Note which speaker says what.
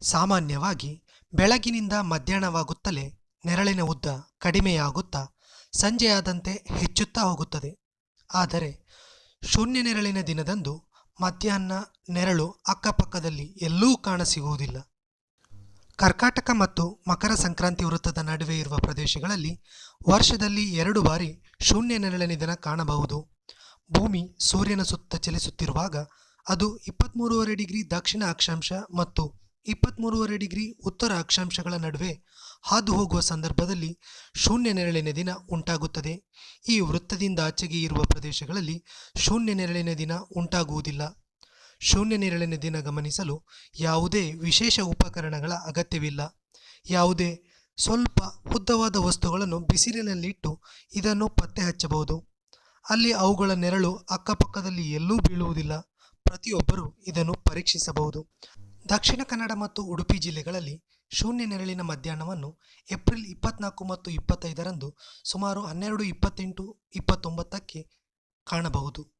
Speaker 1: ಸಾಮಾನ್ಯವಾಗಿ ಬೆಳಗಿನಿಂದ ಮಧ್ಯಾಹ್ನವಾಗುತ್ತಲೇ ನೆರಳಿನ ಉದ್ದ ಕಡಿಮೆಯಾಗುತ್ತಾ ಸಂಜೆಯಾದಂತೆ ಹೆಚ್ಚುತ್ತಾ ಹೋಗುತ್ತದೆ. ಆದರೆ ಶೂನ್ಯ ನೆರಳಿನ ದಿನದಂದು ಮಧ್ಯಾಹ್ನ ನೆರಳು ಅಕ್ಕಪಕ್ಕದಲ್ಲಿ ಎಲ್ಲೂ ಕಾಣಸಿಗುವುದಿಲ್ಲ. ಕರ್ಕಾಟಕ ಮತ್ತು ಮಕರ ಸಂಕ್ರಾಂತಿ ವೃತ್ತದ ನಡುವೆ ಇರುವ ಪ್ರದೇಶಗಳಲ್ಲಿ ವರ್ಷದಲ್ಲಿ ಎರಡು ಬಾರಿ ಶೂನ್ಯ ನೆರಳಿನ ದಿನ ಕಾಣಬಹುದು. ಭೂಮಿ ಸೂರ್ಯನ ಸುತ್ತ ಚಲಿಸುತ್ತಿರುವಾಗ ಅದು ಇಪ್ಪತ್ತ್ಮೂರುವರೆ ಡಿಗ್ರಿ ದಕ್ಷಿಣ ಅಕ್ಷಾಂಶ ಮತ್ತು ಇಪ್ಪತ್ತ್ಮೂರುವರೆ ಡಿಗ್ರಿ ಉತ್ತರ ಅಕ್ಷಾಂಶಗಳ ನಡುವೆ ಹಾದು ಹೋಗುವ ಸಂದರ್ಭದಲ್ಲಿ ಶೂನ್ಯ ನೆರಳಿನ ದಿನ ಉಂಟಾಗುತ್ತದೆ. ಈ ವೃತ್ತದಿಂದ ಆಚೆಗೆ ಇರುವ ಪ್ರದೇಶಗಳಲ್ಲಿ ಶೂನ್ಯ ನೆರಳಿನ ದಿನ ಉಂಟಾಗುವುದಿಲ್ಲ. ಶೂನ್ಯ ನೆರಳಿನ ದಿನ ಗಮನಿಸಲು ಯಾವುದೇ ವಿಶೇಷ ಉಪಕರಣಗಳ ಅಗತ್ಯವಿಲ್ಲ. ಯಾವುದೇ ಸ್ವಲ್ಪ ಉದ್ದವಾದ ವಸ್ತುಗಳನ್ನು ಬಿಸಿಲಿನಲ್ಲಿಟ್ಟು ಇದನ್ನು ಪತ್ತೆ ಹಚ್ಚಬಹುದು. ಅಲ್ಲಿ ಅವುಗಳ ನೆರಳು ಅಕ್ಕಪಕ್ಕದಲ್ಲಿ ಎಲ್ಲೂ ಬೀಳುವುದಿಲ್ಲ. ಪ್ರತಿಯೊಬ್ಬರೂ ಇದನ್ನು ಪರೀಕ್ಷಿಸಬಹುದು. ದಕ್ಷಿಣ ಕನ್ನಡ ಮತ್ತು ಉಡುಪಿ ಜಿಲ್ಲೆಗಳಲ್ಲಿ ಶೂನ್ಯ ನೆರಳಿನ ಮಧ್ಯಾಹ್ನವನ್ನು ಏಪ್ರಿಲ್ ಇಪ್ಪತ್ನಾಲ್ಕು ಮತ್ತು ಇಪ್ಪತ್ತೈದರಂದು ಸುಮಾರು ಹನ್ನೆರಡು, ಇಪ್ಪತ್ತೆಂಟು, ಇಪ್ಪತ್ತೊಂಬತ್ತಕ್ಕೆ ಕಾಣಬಹುದು.